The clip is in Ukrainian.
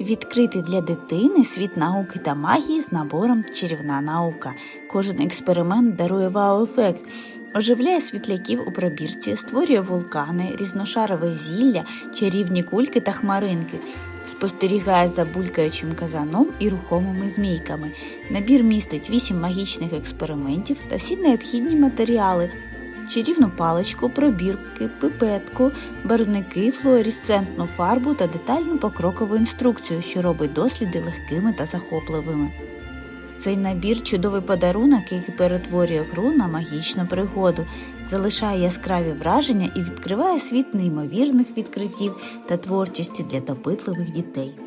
Відкрити для дитини світ науки та магії з набором чарівна наука. Кожен експеримент дарує вау-ефект. Оживляє світляків у пробірці, створює вулкани, різношарове зілля, чарівні кульки та хмаринки. Спостерігає за булькаючим казаном і рухомими змійками. Набір містить 8 магічних експериментів та всі необхідні матеріали. Чарівну паличку, пробірки, пипетку, барвники, флуоресцентну фарбу та детальну покрокову інструкцію, що робить досліди легкими та захопливими. Цей набір чудовий подарунок, який перетворює гру на магічну пригоду, залишає яскраві враження і відкриває світ неймовірних відкриттів та творчості для допитливих дітей.